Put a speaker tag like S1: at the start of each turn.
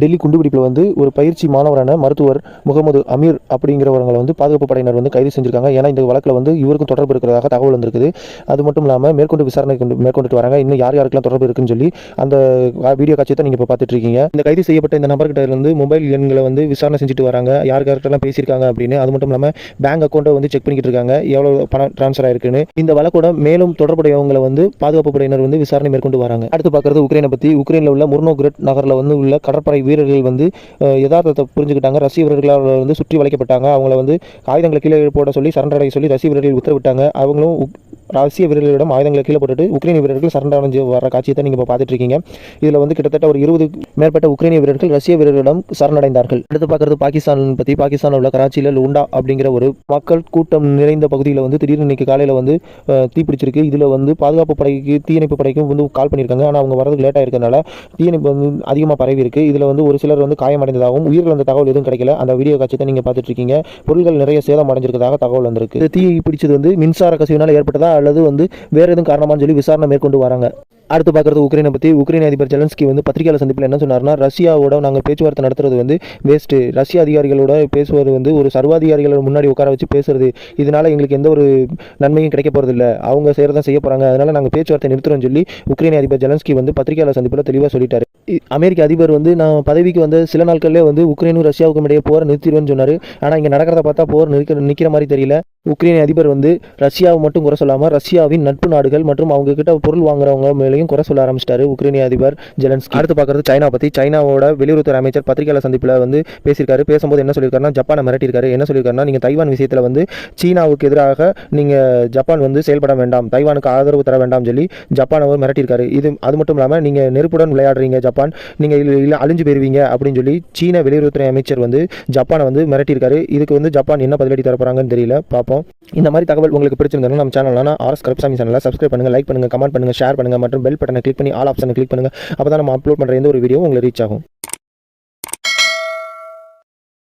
S1: டெல்லி குண்டுபிடிப்பில் வந்து ஒரு பயிற்சி மாணவரான மருத்துவர் முகமது அமீர் அப்படிங்கிறவங்களை வந்து பாதுகாப்பு படையினர் வந்து கைது செஞ்சிருக்காங்க. ஏன்னா இந்த வழக்கில் வந்து இவருக்கும் தொடர்பு இருக்கிறதாக தகவல் வந்திருக்குது. அது மட்டும் இல்லாமல் மேற்கொண்டு விசாரணை கொண்டு மேற்கொண்டுட்டு வராங்க. இன்னும் யார் யாருக்கெல்லாம் தொடர்பு இருக்குன்னு சொல்லி அந்த வீடியோ காட்சியை தான் நீங்கள் இப்போ பார்த்துட்டு இருக்கீங்க. இந்த கைது செய்யப்பட்ட இந்த நபர்கிட்ட இருந்து மொபைல் எண்களை வந்து விசாரணை செஞ்சுட்டு வராங்க. யார் யார்கிட்டலாம் பேசியிருக்காங்க அப்படின்னு. அது மட்டும் இல்லாமல் பேங்க் அக்கௌண்ட்டை வந்து செக் பண்ணிக்கிட்டு இருக்காங்க. எவ்வளோ பணம் ட்ரான்ஸ்ஃபர் ஆயிருக்குன்னு. இந்த வழக்கோட மேலும் தொடர்புடையவங்களை வந்து பாதுகாப்பு படையினர் வந்து விசாரணை மேற்கொண்டு வராங்க. அடுத்து பார்க்குறது உக்ரைனை பற்றி உக்ரைனில் உள்ள முர்னோகிரட் நகரில் வந்து உள்ள கடற்படை வீரர்கள் வந்து யதார்த்தத்தை புரிஞ்சுக்கிட்டாங்க. ரஷ்ய வீரர்களால் வந்து சுற்றி வளைக்கப்பட்டாங்க. அவங்கள வந்து ஆயுதங்களை கீழே போட சொல்லி சரண்டடைய சொல்லி ரஷ்ய வீரர்கள் உத்தரவிட்டாங்க. அவங்களும் ரஷ்ய வீரர்களிடம் ஆயுதங்களை கீழே போட்டுட்டு உக்ரைனிய வீரர்கள் சரண்டர் அடைஞ்சு வர காட்சியை தான் நீங்கள் இப்போ பார்த்துட்டு இருக்கீங்க இதில் வந்து கிட்டத்தட்ட ஒரு இருபது மேற்பட்ட உக்ரைனிய வீரர்கள் ரஷ்ய வீரர்களிடம் சரணடைந்தார்கள் அடுத்து பார்க்குறது பாகிஸ்தான் பற்றி பாகிஸ்தானில் உள்ள கராச்சியில் லுண்டா அப்படிங்கிற ஒரு மக்கள் கூட்டம் நிறைந்த பகுதியில் வந்து திடீர்னு இன்னைக்கு காலையில் வந்து தீப்பிடிச்சிருக்கு தீ பிடிச்சிருக்கு. இதில் வந்து பாதுகாப்பு படைக்கு தீயணைப்பு படைக்கும் வந்து கால் பண்ணியிருக்காங்க. ஆனால் அவங்க வரதுக்கு லேட்டாக இருக்கிறதுனால தீயணைப்பு வந்து அதிகமாக பரவி இருக்கு. இதில் வந்து ஒரு சிலர் வந்து காயமடைந்ததாகவும் உயிரிழந்த அந்த தகவல் எதுவும் கிடைக்கல. அந்த வீடியோ காட்சி தான் நீங்கள் பார்த்துட்டு இருக்கீங்க பொருட்கள் நிறைய சேதம் அடைஞ்சிருக்கதாக தகவல் வந்திருக்கு. தீ பிடிச்சது வந்து மின்சார கசிவினால் ஏற்பட்டதா அல்லது வந்து வேறு எதுவும் காரணமான்னு சொல்லி விசாரணை மேற்கொண்டு வராங்க. அடுத்து பார்க்குறது உக்ரைனை பற்றி உக்ரைன் அதிபர் ஜெலன்ஸ்கி வந்து பத்திரிகையாளர் சந்திப்பில் என்ன சொன்னார்னா ரஷ்யாவோட நாங்கள் பேச்சுவார்த்தை நடத்துறது வந்து வேஸ்ட்டு ரஷ்ய அதிகாரிகளோட பேசுவது வந்து ஒரு சர்வாதிகாரிகளோட முன்னாடி உட்கார வச்சு பேசுறது. இதனால் எங்களுக்கு எந்த ஒரு நன்மையும் கிடைக்க போகிறதில்ல அவங்க செய்கிறதான் செய்ய போகிறாங்க அதனால் நாங்கள் பேச்சுவார்த்தை நிறுத்துறோம்னு சொல்லி உக்ரைன் அதிபர் ஜெலன்ஸ்கி வந்து பத்திரிகையாளர் சந்திப்பில் தெளிவாக சொல்லிட்டார். அமெரிக்க அதிபர் வந்து நான் பதவிக்கு வந்த சில நாட்கள்லேயே வந்து உக்ரைனும் ரஷ்யாவுக்கும் இடையே போர் நிறுத்திடுவேன்னு சொன்னார். ஆனால் இங்கே நடக்கிறத பார்த்தா போர் நிற்கிற நிற்கிற மாதிரி தெரியல. உக்ரைன் அதிபர் வந்து ரஷ்யாவை மட்டும் குறை சொல்லாமல் ரஷ்யாவின் நட்பு நாடுகள் மற்றும் அவங்க கிட்ட பொருள் வாங்குறவங்க மேலேயும் குறை சொல்ல ஆரம்பிச்சிட்டாரு உக்ரைனிய அதிபர் ஜெலன்ஸ்கி. அடுத்து பார்க்குறது சைனா பற்றி சைனாவோட வெளியுறவுத்துறை அமைச்சர் பத்திரிகையாளர் சந்திப்பில் வந்து பேசியிருக்காரு. பேசும்போது என்ன சொல்லியிருக்காருன்னா ஜப்பானை மிரட்டியிருக்காரு. என்ன சொல்லியிருக்காருன்னா நீங்கள் தைவான் விஷயத்தில் வந்து சீனாவுக்கு எதிராக நீங்கள் ஜப்பான் வந்து செயல்பட வேண்டாம் தைவானுக்கு ஆதரவு தர வேண்டாம் சொல்லி ஜப்பானை அவர் மிரட்டியிருக்காரு. இது அது மட்டும் இல்லாமல் நீங்கள் நெருப்புடன் விளையாடுறீங்க ஜப்பான் நீங்கள் இல்லை இல்லை அழிஞ்சு போயிருவீங்க அப்படின்னு சொல்லி சீன வெளியுறவுத்துறை அமைச்சர் வந்து ஜப்பானை வந்து மிரட்டியிருக்காரு. இதுக்கு வந்து ஜப்பான் என்ன பதிலடி தரப்போறாங்கன்னு தெரியல. பார்ப்போம் இந்த மாதிரி தகவல் உங்களுக்கு பிடிச்சிருந்தா நம்ம சேனலான ஆர்எஸ் கருப்சாமி சேனலை சப்ஸ்கிரைப் பண்ணுங்கள் லைக் பண்ணுங்கள் கமெண்ட் பண்ணுங்கள் ஷேர் பண்ணுங்கள் மற்றும் பெல் பட்டனை கிளிக் பண்ணி ஆல் ஆப்ஷனை கிளிக் பண்ணுங்கள் அப்போ தான் நம்ம அப்லோட் பண்ணுற எந்த ஒரு வீடியோ உங்களுக்கு ரீச் ஆகும்.